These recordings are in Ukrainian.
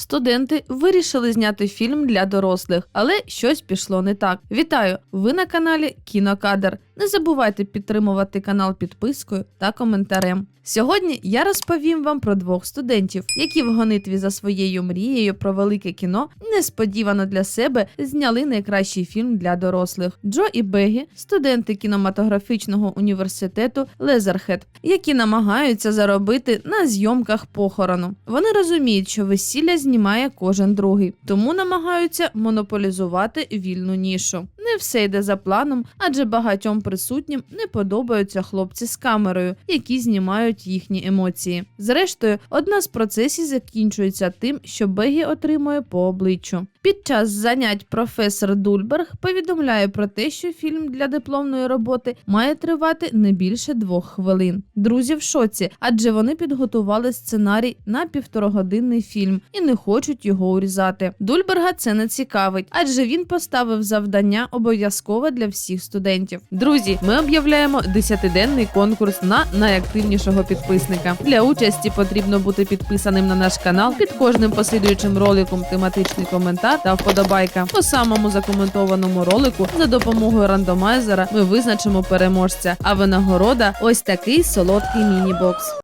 Студенти вирішили зняти фільм для дорослих, але щось пішло не так. Вітаю! Ви на каналі Кінокадр. Не забувайте підтримувати канал підпискою та коментарем. Сьогодні я розповім вам про двох студентів, які в гонитві за своєю мрією про велике кіно несподівано для себе зняли найкращий фільм для дорослих. Джо і Бегі, студенти кінематографічного університету Лезерхед, які намагаються заробити на зйомках похорону. Вони розуміють, що весілля знімає кожен другий, тому намагаються монополізувати вільну нішу. Не все йде за планом, адже багатьом присутнім не подобаються хлопці з камерою, які знімають їхні емоції. Зрештою, одна з процесів закінчується тим, що Бегі отримує по обличчю. Під час занять професор Дульберг повідомляє про те, що фільм для дипломної роботи має тривати не більше двох хвилин. Друзі в шоці, адже вони підготували сценарій на півторагодинний фільм і не хочуть його урізати. Дульберга це не цікавить, адже він поставив завдання обов'язкове для всіх студентів. Друзі, ми об'являємо 10-денний конкурс на найактивнішого підписника. Для участі потрібно бути підписаним на наш канал під кожним послідуючим роликом тематичний коментар та вподобайка. По самому закоментованому ролику за допомогою рандомайзера ми визначимо переможця. А винагорода ось такий солодкий міні-бокс.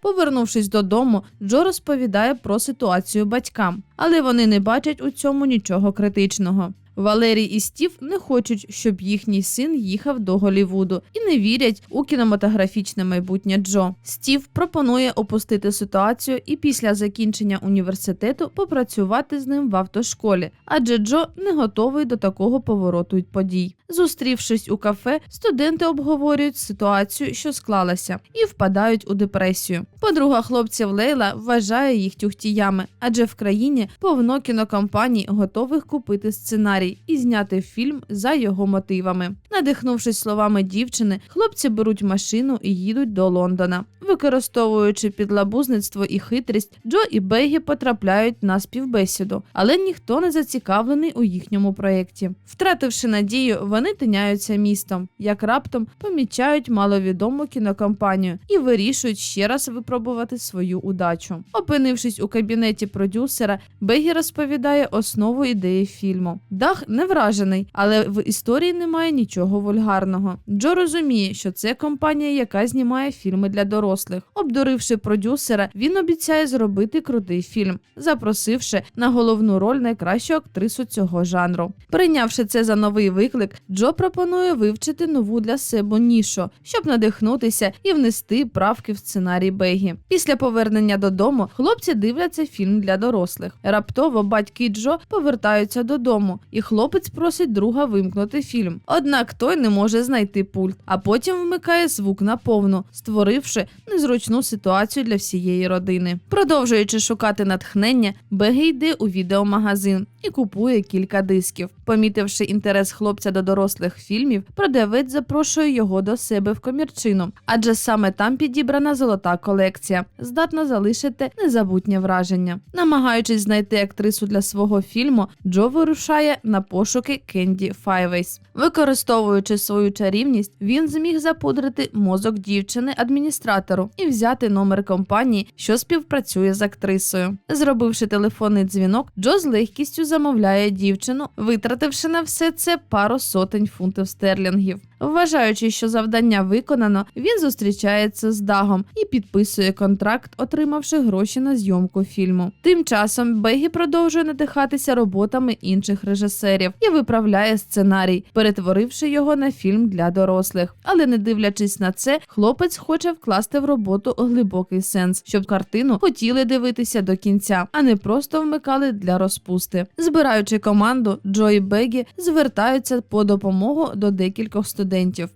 Повернувшись додому, Джо розповідає про ситуацію батькам, але вони не бачать у цьому нічого критичного. Валерій і Стів не хочуть, щоб їхній син їхав до Голівуду і не вірять у кінематографічне майбутнє Джо. Стів пропонує опустити ситуацію і після закінчення університету попрацювати з ним в автошколі, адже Джо не готовий до такого повороту подій. Зустрівшись у кафе, студенти обговорюють ситуацію, що склалася, і впадають у депресію. Подруга хлопців Лейла вважає їх тюхтіями, адже в країні повно кінокомпаній готових купити сценарій і зняти фільм за його мотивами. Надихнувшись словами дівчини, хлопці беруть машину і їдуть до Лондона. Використовуючи підлабузництво і хитрість, Джо і Бегі потрапляють на співбесіду, але ніхто не зацікавлений у їхньому проєкті. Втративши надію, вони тиняються містом, як раптом помічають маловідому кінокомпанію і вирішують ще раз випробувати свою удачу. Опинившись у кабінеті продюсера, Бегі розповідає основу ідеї фільму. Дах не вражений, але в історії немає нічого вульгарного. Джо розуміє, що це компанія, яка знімає фільми для дорослих. Обдуривши продюсера, він обіцяє зробити крутий фільм, запросивши на головну роль найкращу актрису цього жанру. Прийнявши це за новий виклик, Джо пропонує вивчити нову для себе нішу, щоб надихнутися і внести правки в сценарій Бегі. Після повернення додому хлопці дивляться фільм для дорослих. Раптово батьки Джо повертаються додому, і хлопець просить друга вимкнути фільм. Однак той не може знайти пульт, а потім вмикає звук на повну, створивши незручну ситуацію для всієї родини. Продовжуючи шукати натхнення, Бегі йде у відеомагазин і купує кілька дисків. Помітивши інтерес хлопця до дорослих фільмів, продавець запрошує його до себе в комірчину, адже саме там підібрана золота колекція, здатна залишити незабутнє враження. Намагаючись знайти актрису для свого фільму, Джо вирушає на пошуки Кенді Файвейс. Використовуючи свою чарівність, він зміг запудрити мозок дівчини адміністратору і взяти номер компанії, що співпрацює з актрисою. Зробивши телефонний дзвінок, Джо з легкістю замовляє дівчину, витративши на все це пару сотень фунтів стерлінгів. Вважаючи, що завдання виконано, він зустрічається з Дагом і підписує контракт, отримавши гроші на зйомку фільму. Тим часом Бегі продовжує надихатися роботами інших режисерів і виправляє сценарій, перетворивши його на фільм для дорослих. Але не дивлячись на це, хлопець хоче вкласти в роботу глибокий сенс, щоб картину хотіли дивитися до кінця, а не просто вмикали для розпусти. Збираючи команду, Джо і Бегі звертаються по допомогу до декількох студентів.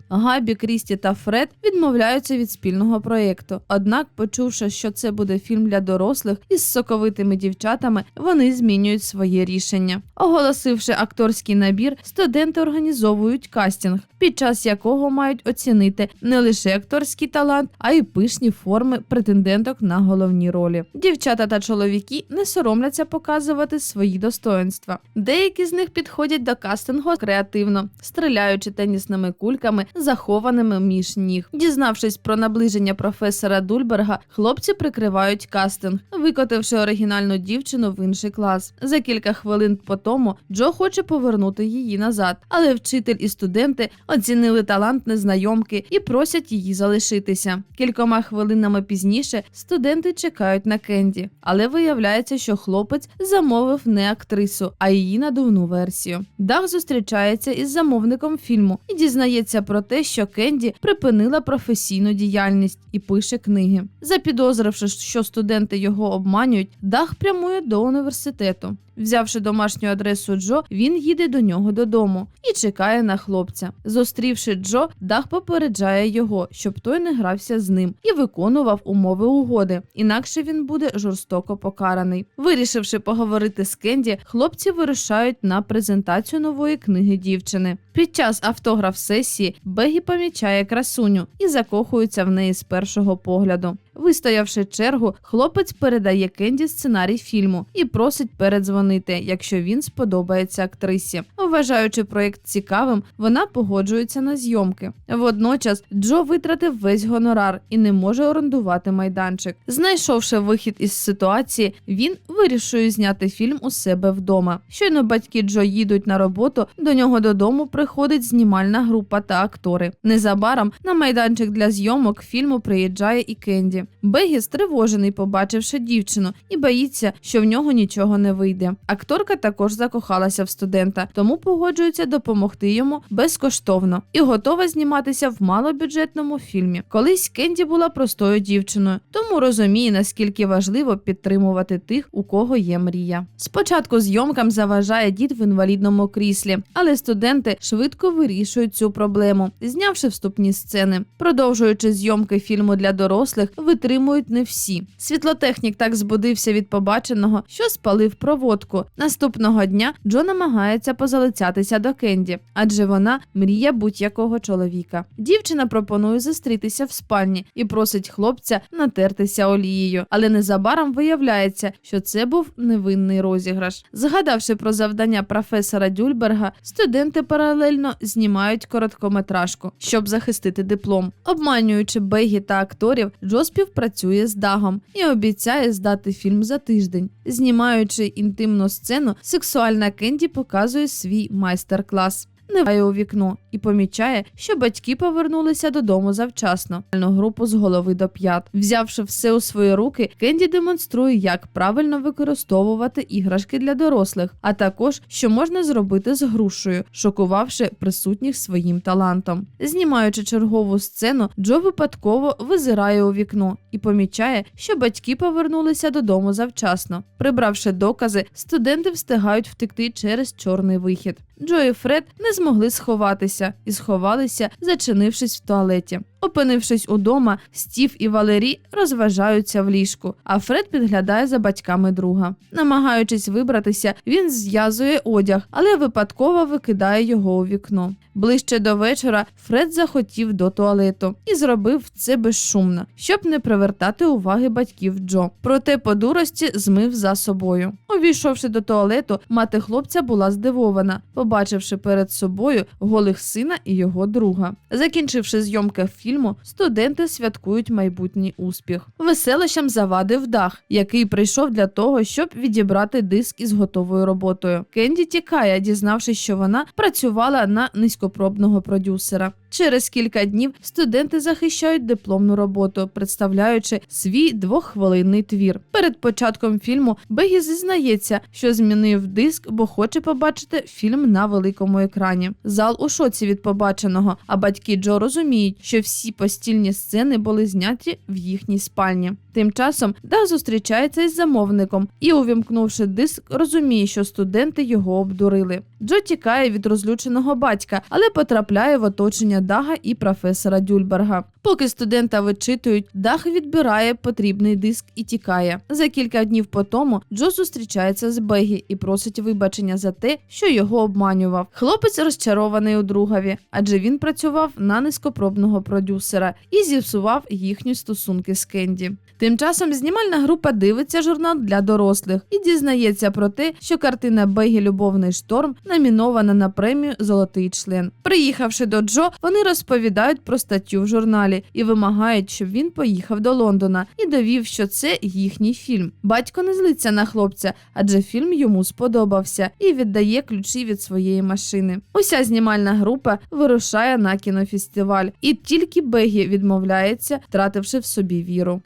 Габі, Крісті та Фред відмовляються від спільного проєкту. Однак, почувши, що це буде фільм для дорослих із соковитими дівчатами, вони змінюють своє рішення. Оголосивши акторський набір, студенти організовують кастинг, під час якого мають оцінити не лише акторський талант, а й пишні форми претенденток на головні ролі. Дівчата та чоловіки не соромляться показувати свої достоинства. Деякі з них підходять до кастингу креативно, стріляючи тенісними кульками, захованими між ніг. Дізнавшись про наближення професора Дульберга, хлопці прикривають кастинг, викотивши оригінальну дівчину в інший клас. За кілька хвилин по тому Джо хоче повернути її назад, але вчитель і студенти оцінили талант незнайомки і просять її залишитися. Кількома хвилинами пізніше студенти чекають на Кенді, але виявляється, що хлопець замовив не актрису, а її надувну версію. Дах зустрічається із замовником фільму і дізнається про те, що Кенді припинила професійну діяльність і пише книги. Запідозривши, що студенти його обманюють, Дах прямує до університету. Взявши домашню адресу Джо, він їде до нього додому і чекає на хлопця. Зустрівши Джо, Дах попереджає його, щоб той не грався з ним і виконував умови угоди, інакше він буде жорстоко покараний. Вирішивши поговорити з Кенді, хлопці вирушають на презентацію нової книги дівчини. Під час автограф-сесії Бегі помічає красуню і закохується в неї з першого погляду. Вистоявши чергу, хлопець передає Кенді сценарій фільму і просить передзвонити, якщо він сподобається актрисі. Вважаючи проєкт цікавим, вона погоджується на зйомки. Водночас Джо витратив весь гонорар і не може орендувати майданчик. Знайшовши вихід із ситуації, він вирішує зняти фільм у себе вдома. Щойно батьки Джо їдуть на роботу, до нього додому приходить знімальна група та актори. Незабаром на майданчик для зйомок фільму приїжджає і Кенді. Бегі стривожений, побачивши дівчину, і боїться, що в нього нічого не вийде. Акторка також закохалася в студента, тому погоджується допомогти йому безкоштовно і готова зніматися в малобюджетному фільмі. Колись Кенді була простою дівчиною, тому розуміє, наскільки важливо підтримувати тих, у кого є мрія. Спочатку зйомкам заважає дід в інвалідному кріслі, але студенти швидко вирішують цю проблему, знявши вступні сцени. Продовжуючи зйомки фільму для дорослих, витримують не всі. Світлотехнік так збудився від побаченого, що спалив проводку. Наступного дня Джо намагається позалицятися до Кенді, адже вона мрія будь-якого чоловіка. Дівчина пропонує зустрітися в спальні і просить хлопця натертися олією, але незабаром виявляється, що це був невинний розіграш. Згадавши про завдання професора Дюльберга, студенти паралельно знімають короткометражку, щоб захистити диплом. Обманюючи Бегі та акторів, Джо співпрацює з Дагом і обіцяє здати фільм за тиждень. Знімаючи інтимну сцену, сексуальна Кенді показує свій майстер-клас. Неває у вікно і помічає, що батьки повернулися додому завчасно. Групу з голови до п'ят. Взявши все у свої руки, Кенді демонструє, як правильно використовувати іграшки для дорослих, а також що можна зробити з грушею, шокувавши присутніх своїм талантом. Знімаючи чергову сцену, Джо випадково визирає у вікно і помічає, що батьки повернулися додому завчасно. Прибравши докази, студенти встигають втекти через чорний вихід. Джо і Фред не змогли сховатися і сховалися, зачинившись в туалеті. Опинившись удома, Стів і Валерій розважаються в ліжку, а Фред підглядає за батьками друга. Намагаючись вибратися, він зв'язує одяг, але випадково викидає його у вікно. Ближче до вечора Фред захотів до туалету і зробив це безшумно, щоб не привертати уваги батьків Джо. Проте по дурості змив за собою. Увійшовши до туалету, мати хлопця була здивована, побачивши перед собою голих сина і його друга. Закінчивши зйомки фільму, студенти святкують майбутній успіх. Веселищам завадив дах, який прийшов для того, щоб відібрати диск із готовою роботою. Кенді тікає, дізнавшись, що вона працювала на низькопробного продюсера. Через кілька днів студенти захищають дипломну роботу, представляючи свій двоххвилинний твір. Перед початком фільму Бегі зізнається, що змінив диск, бо хоче побачити фільм на великому екрані. Зал у шоці від побаченого, а батьки Джо розуміють, що всі постільні сцени були зняті в їхній спальні. Тим часом Дах зустрічається із замовником і, увімкнувши диск, розуміє, що студенти його обдурили. Джо тікає від розлюченого батька, але потрапляє в оточення Дага і професора Дюльберга. Поки студента вичитують, Дах відбирає потрібний диск і тікає. За кілька днів по тому Джо зустрічається з Бегі і просить вибачення за те, що його обманював. Хлопець розчарований у другові, адже він працював на низькопробного продюсера і зіпсував їхні стосунки з Кенді. Тим часом знімальна група дивиться журнал для дорослих і дізнається про те, що картина Бегі Любовний шторм номінована на премію Золотий член. Приїхавши до Джо, вони розповідають про статтю в журналі і вимагають, щоб він поїхав до Лондона і довів, що це їхній фільм. Батько не злиться на хлопця, адже фільм йому сподобався і віддає ключі від своєї машини. Уся знімальна група вирушає на кінофестиваль, і тільки Бегі відмовляється, втративши в собі віру.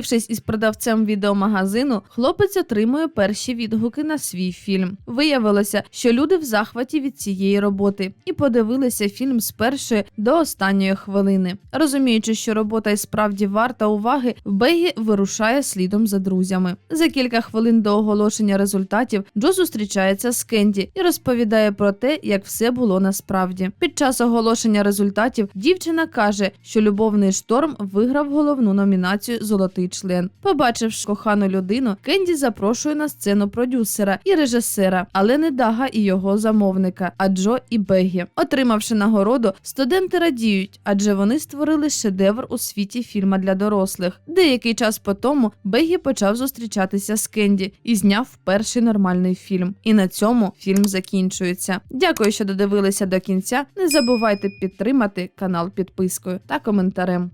Зустрівшись із продавцем відеомагазину, хлопець отримує перші відгуки на свій фільм. Виявилося, що люди в захваті від цієї роботи і подивилися фільм з першої до останньої хвилини. Розуміючи, що робота і справді варта уваги, Бегі вирушає слідом за друзями. За кілька хвилин до оголошення результатів Джо зустрічається з Кенді і розповідає про те, як все було насправді. Під час оголошення результатів дівчина каже, що любовний шторм виграв головну номінацію Золотий член. Побачивши кохану людину, Кенді запрошує на сцену продюсера і режисера, але не Дага і його замовника, а Джо і Бегі. Отримавши нагороду, студенти радіють, адже вони створили шедевр у світі фільма для дорослих. Деякий час по тому Бегі почав зустрічатися з Кенді і зняв перший нормальний фільм. І на цьому фільм закінчується. Дякую, що додивилися до кінця. Не забувайте підтримати канал підпискою та коментарем.